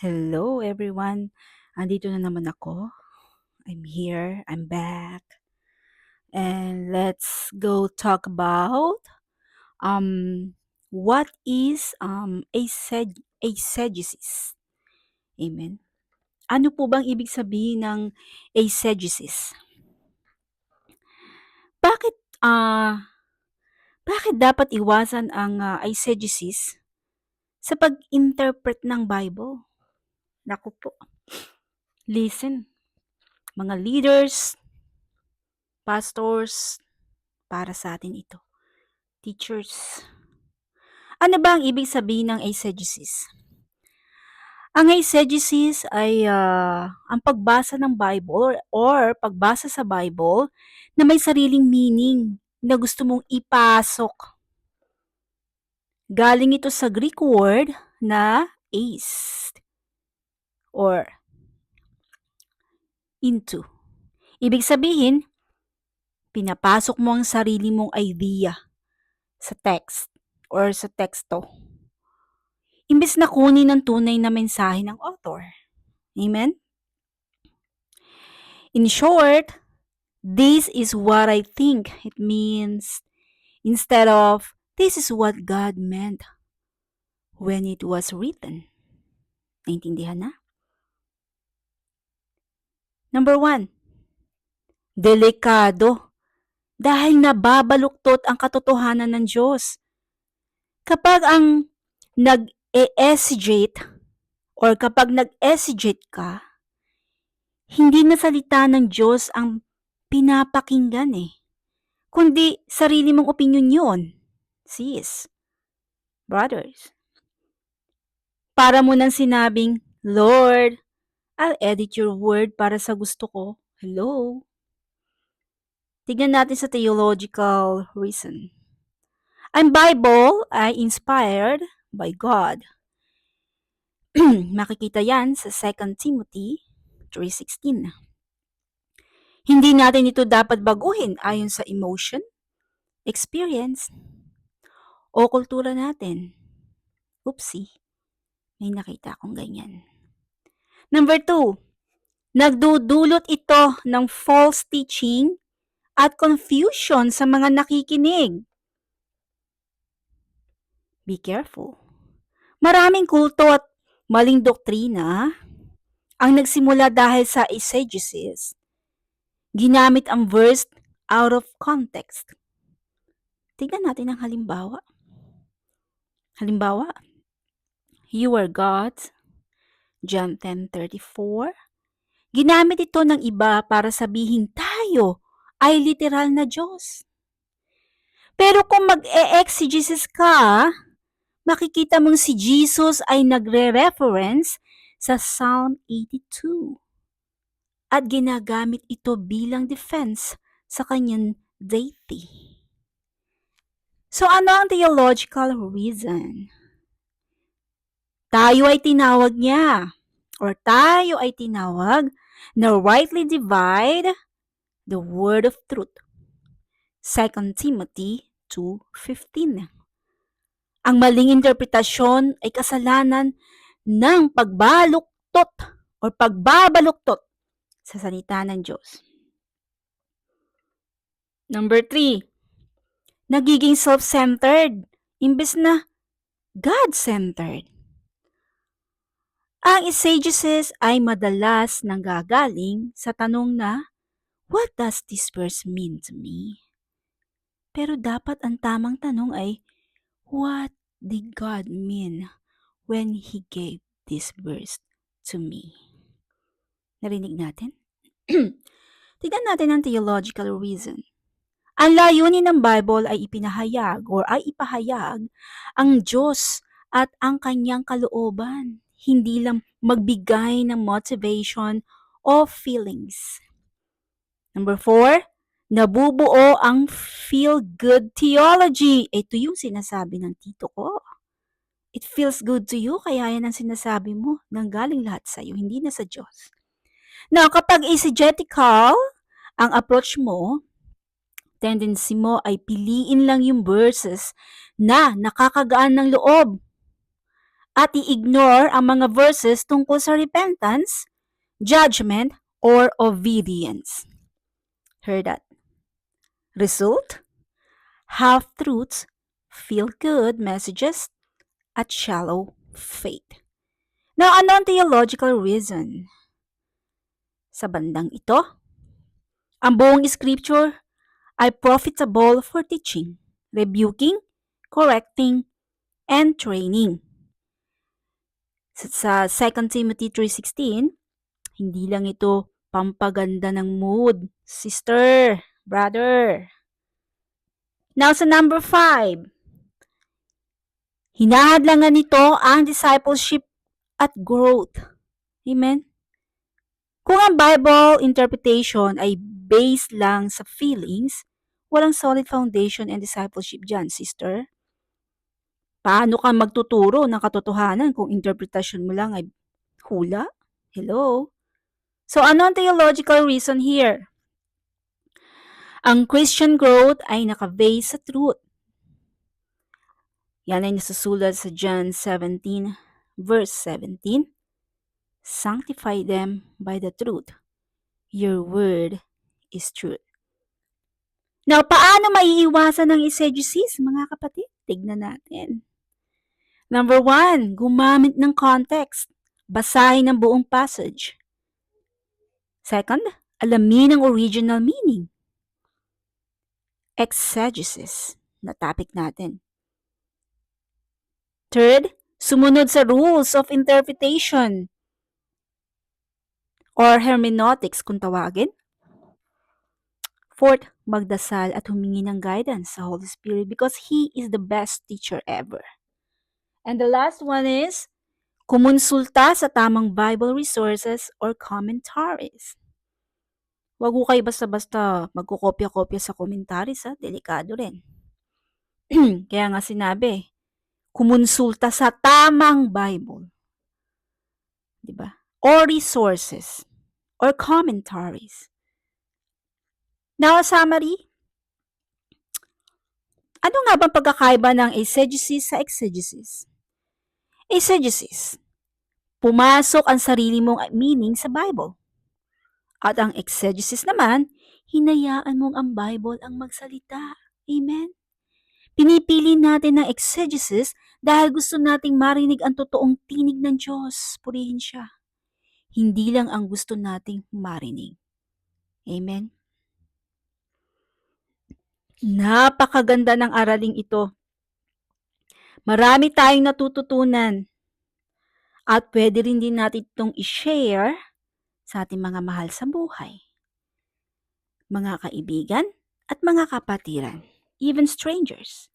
Hello everyone. Andito na naman ako. I'm here. I'm back. And let's go talk about um what is um aseg- eisegesis. Amen. Ano po bang ibig sabihin ng eisegesis? Bakit ah bakit dapat iwasan ang uh, eisegesis sa pag-interpret ng Bible? Naku po. Listen, mga leaders, pastors, para sa atin ito. Teachers. Ano ba ang ibig sabihin ng eisegesis? Ang eisegesis ay uh, ang pagbasa ng Bible or, pagbasa sa Bible na may sariling meaning na gusto mong ipasok. Galing ito sa Greek word na eis or into. Ibig sabihin, pinapasok mo ang sarili mong idea sa text or sa teksto. Imbes na kunin ang tunay na mensahe ng author. Amen? In short, this is what I think it means instead of this is what God meant when it was written. Naintindihan na? Number one, delikado dahil nababaluktot ang katotohanan ng Diyos. Kapag ang nag-exegete or kapag nag-exegete ka, hindi na salita ng Diyos ang pinapakinggan eh, kundi sarili mong opinion yun. Sis, brothers. Para mo nang sinabing, Lord, I'll edit your word para sa gusto ko. Hello? Tignan natin sa theological reason. Ang Bible ay inspired by God. Makikita yan sa 2 Timothy 3.16. Hindi natin ito dapat baguhin ayon sa emotion, experience, o kultura natin. Oopsie, may nakita akong ganyan. Number two, nagdudulot ito ng false teaching at confusion sa mga nakikinig. Be careful. Maraming kulto at maling doktrina ang nagsimula dahil sa eisegesis. Ginamit ang verse out of context. Tignan natin ang halimbawa. Halimbawa, you are God's John 10.34. Ginamit ito ng iba para sabihin tayo ay literal na Diyos. Pero kung mag-e-exegesis ka, makikita mong si Jesus ay nagre-reference sa Psalm 82 at ginagamit ito bilang defense sa kanyang deity. So ano ang theological reason? Tayo ay tinawag niya or tayo ay tinawag na rightly divide the word of truth. 2 Timothy 2.15 Ang maling interpretasyon ay kasalanan ng pagbaluktot o pagbabaluktot sa salita ng Diyos. Number 3, nagiging self-centered imbes na God-centered. Ang exegesis ay madalas nanggagaling sa tanong na, What does this verse mean to me? Pero dapat ang tamang tanong ay, What did God mean when He gave this verse to me? Narinig natin? Tignan natin ang theological reason. Ang layunin ng Bible ay ipinahayag or ay ipahayag ang Diyos at ang kanyang kalooban hindi lang magbigay ng motivation o feelings. Number four, nabubuo ang feel-good theology. Ito yung sinasabi ng tito ko. It feels good to you, kaya yan ang sinasabi mo, nang galing lahat sa iyo, hindi na sa Diyos. Now, kapag exegetical ang approach mo, tendency mo ay piliin lang yung verses na nakakagaan ng loob at i-ignore ang mga verses tungkol sa repentance, judgment, or obedience. Heard that? Result? Half-truths, feel-good messages, at shallow faith. Now, ano theological reason? Sa bandang ito, ang buong scripture ay profitable for teaching, rebuking, correcting, and training. Sa sa 2 Timothy 3.16, hindi lang ito pampaganda ng mood, sister, brother. Now sa number 5, hinahadlangan nito ang discipleship at growth. Amen? Kung ang Bible interpretation ay based lang sa feelings, walang solid foundation and discipleship dyan, sister. Paano ka magtuturo ng katotohanan kung interpretation mo lang ay hula? Hello? So, ano ang theological reason here? Ang Christian growth ay nakabase sa truth. Yan ay nasusulat sa John 17, verse 17. Sanctify them by the truth. Your word is truth. Now, paano maiiwasan ng exegesis, mga kapatid? Tignan natin. Number one, gumamit ng context. Basahin ang buong passage. Second, alamin ang original meaning. Exegesis na topic natin. Third, sumunod sa rules of interpretation or hermeneutics kung tawagin. Fourth, magdasal at humingi ng guidance sa Holy Spirit because He is the best teacher ever. And the last one is, kumonsulta sa tamang Bible resources or commentaries. Huwag ko kayo basta-basta magkukopya-kopya sa commentaries, ha? Delikado rin. Kaya nga sinabi, kumonsulta sa tamang Bible. Diba? Or resources. Or commentaries. Now, summary. Ano nga bang pagkakaiba ng exegesis sa exegesis? Exegesis. Pumasok ang sarili mong meaning sa Bible. At ang exegesis naman, hinayaan mong ang Bible ang magsalita. Amen? Pinipili natin ng exegesis dahil gusto nating marinig ang totoong tinig ng Diyos. Purihin siya. Hindi lang ang gusto nating marinig. Amen? Napakaganda ng araling ito. Marami tayong natututunan. At pwede rin din natin itong i-share sa ating mga mahal sa buhay. Mga kaibigan at mga kapatiran, even strangers.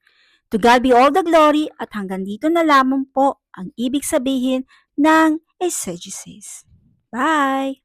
To God be all the glory at hanggang dito na lamang po ang ibig sabihin ng exegesis. Bye!